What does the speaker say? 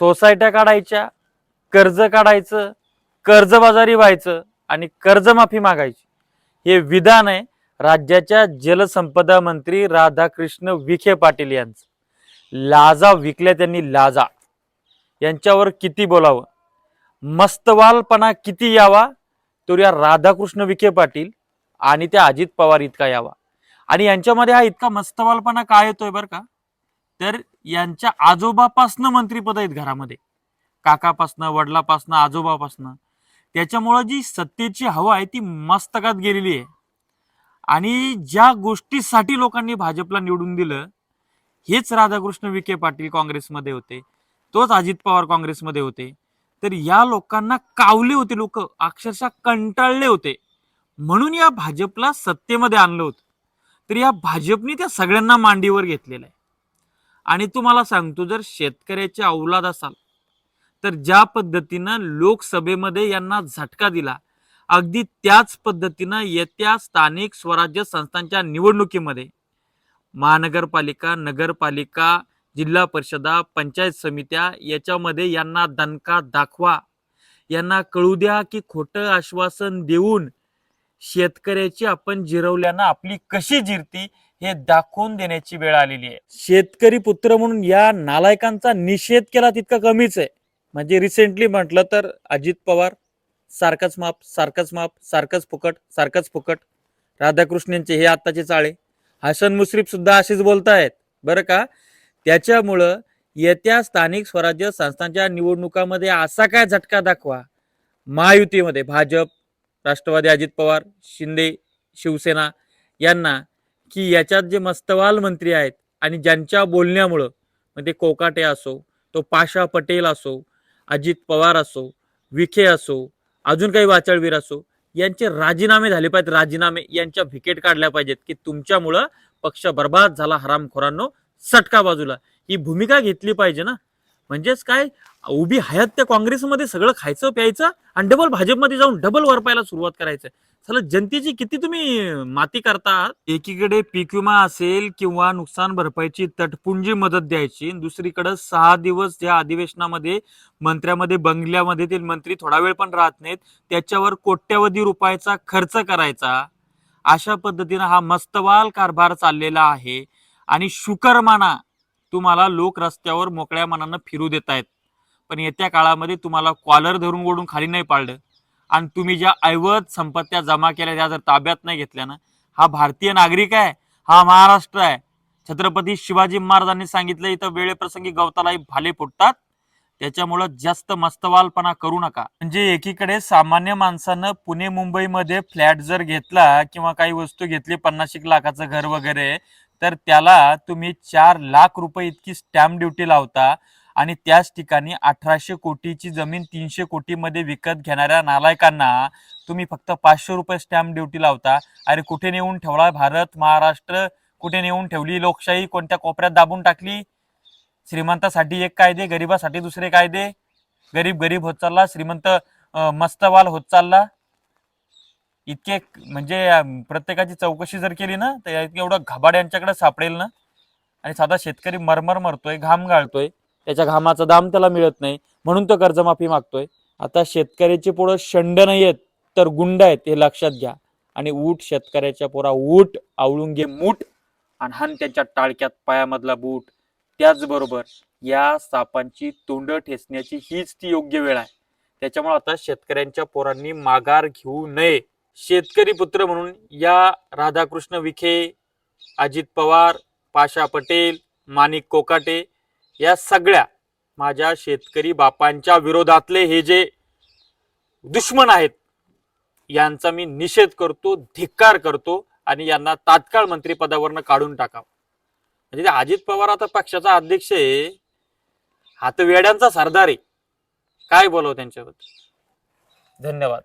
सोसायट्या काढायच्या कर्ज काढायचं कर्जबाजारी व्हायचं आणि कर्जमाफी मागायची. हे विधान आहे राज्याच्या जलसंपदा मंत्री राधाकृष्ण विखे पाटील यांचं. लाजा विकल्या त्यांनी लाजा. यांच्यावर किती बोलावं? मस्तवालपणा किती यावा? तर या राधाकृष्ण विखे पाटील आणि त्या अजित पवार इतका यावा. आणि यांच्यामध्ये हा इतका मस्तवालपणा काय येतोय बरं का? तर यांच्या आजोबापासनं मंत्रीपद आहेत घरामध्ये. काकापासनं वडिलापासनं आजोबापासनं. त्याच्यामुळं जी सत्तेची हवा आहे ती मस्तकात गेलेली आहे. आणि ज्या गोष्टीसाठी लोकांनी भाजपला निवडून दिलं हेच राधाकृष्ण विखे पाटील काँग्रेसमध्ये होते. तोच अजित पवार काँग्रेसमध्ये होते. तर या लोकांना कावले होते लोक अक्षरशः कंटाळले होते. म्हणून या भाजपला सत्तेमध्ये आणलं होतं. तर या भाजपने त्या सगळ्यांना मांडीवर घेतलेलं आहे. आणि तुम्हाला सांगतो जर शेतकऱ्याचे औलाद असाल तर ज्या पद्धतीनं लोकसभेमध्ये यांना झटका दिला अगदी त्याच पद्धतीनं येत्या स्थानिक स्वराज्य संस्थांच्या निवडणुकीमध्ये महानगरपालिका नगरपालिका जिल्हा परिषदा पंचायत समित्या याच्यामध्ये यांना दणका दाखवा. यांना कळू द्या की खोटं आश्वासन देऊन शेतकऱ्याची आपण जिरवल्यानं आपली कशी जिरती हे दाखवून देण्याची वेळ आलेली आहे. शेतकरी पुत्र म्हणून या नालायकांचा निषेध केला तितका कमीच आहे. म्हणजे रिसेंटली म्हटलं तर अजित पवार सारखंच माप सारखंच माप सारखंच फुकट सारखंच फुकट. राधाकृष्णनचे हे आत्ताचे चाळे. हसन मुश्रीफ सुद्धा असेच बोलतायत. बरं का? त्याच्यामुळं येत्या स्थानिक स्वराज्य संस्थांच्या निवडणुकामध्ये असा काय झटका दाखवा? महायुतीमध्ये भाजप राष्ट्रवादी अजित पवार शिंदे शिवसेना यांना की याच्यात जे मस्तवाल मंत्री आहेत आणि ज्यांच्या बोलण्यामुळं मग ते कोकाटे असो तो पाशा पटेल असो अजित पवार असो विखे असो अजून काही वाचळवीर असो यांचे राजीनामे झाले पाहिजेत. राजीनामे यांच्या भिकेट काढल्या पाहिजेत की तुमच्यामुळं पक्ष बर्बाद झाला हरामखोरांनो सटका बाजूला. ही भूमिका घेतली पाहिजे ना. म्हणजेच काय? उभी हयात त्या काँग्रेसमध्ये सगळं खायचं प्यायचं आणि डबल भाजपमध्ये जाऊन डबल वरपायला सुरुवात करायचं. चला जनतेची किती तुम्ही माती करता एकीकडे पीक विमा असेल किंवा नुकसान भरपाईची तटपुंजी मदत द्यायची दुसरीकडे सहा दिवस या अधिवेशनामध्ये मंत्र्यामध्ये बंगल्यामध्ये ते मंत्री थोडा वेळ पण राहत नाहीत त्याच्यावर कोट्यवधी रुपयाचा खर्च करायचा. अशा पद्धतीनं हा मस्तवाल कारभार चाललेला आहे आणि शुकरमाना तुम्हाला लोक रस्त्यावर मोकळ्या मनानं फिरू देत आहेत पण येत्या काळामध्ये तुम्हाला कॉलर धरून ओढून खाली नाही पाडलं. आणि तुम्ही ज्या ऐवज संपत्त्या जमा केल्या त्या जर ताब्यात नाही घेतल्या ना हा भारतीय नागरिक आहे हा महाराष्ट्र आहे. छत्रपती शिवाजी महाराजांनी सांगितलं इथं वेळेप्रसंगी गवतालाही भाले फुटतात. त्याच्यामुळं जास्त मस्तवालपणा करू नका. म्हणजे एकीकडे सामान्य माणसानं पुणे मुंबईमध्ये फ्लॅट जर घेतला किंवा काही वस्तू घेतली पन्नास एक लाखाचं घर वगैरे तर त्याला तुम्ही चार लाख रुपये इतकी स्टॅम्प ड्युटी लावता. आणि त्याच ठिकाणी अठराशे कोटीची जमीन तीनशे कोटीमध्ये विकत घेणाऱ्या नालायकांना तुम्ही फक्त पाचशे रुपये स्टॅम्प ड्युटी लावता. अरे कुठे नेऊन ठेवला भारत महाराष्ट्र? कुठे नेऊन ठेवली लोकशाही? कोणत्या कोपऱ्यात दाबून टाकली? श्रीमंतासाठी एक कायदे गरिबासाठी दुसरे कायदे? गरीब गरीब होत चालला श्रीमंत मस्तवाल होत चालला. इतके म्हणजे प्रत्येकाची चौकशी जर केली ना तर एवढं घबाड यांच्याकडे सापडेल ना. आणि साधा शेतकरी मरमर मरतोय घाम गाळतोय. त्याच्या घामाचा दाम त्याला मिळत नाही. म्हणून तो कर्जमाफी मागतोय. आता शेतकऱ्याची पुढं शंड नाही आहेत तर गुंड आहेत हे लक्षात घ्या. आणि ऊट शेतकऱ्याच्या पोरा ऊट आवळून घे मूठ आणि हान त्यांच्या टाळक्यात पायामधला बूट. त्याचबरोबर या सापांची तोंड ठेचण्याची हीच ती योग्य वेळ आहे. त्याच्यामुळे आता शेतकऱ्यांच्या पोरांनी माघार घेऊ नये. शेतकरी पुत्र म्हणून या राधाकृष्ण विखे अजित पवार पाशा पटेल माणिक कोकाटे या सगळ्या माझ्या शेतकरी बापांच्या विरोधातले हे जे दुश्मन आहेत यांचा मी निषेध करतो धिक्कार करतो आणि यांना तात्काळ मंत्रिपदावरनं काढून टाकावं. म्हणजे अजित पवार आता पक्षाचा अध्यक्ष आहे. हातवेड्यांचा सरदार आहे. काय बोलावं त्यांच्याबद्दल? धन्यवाद.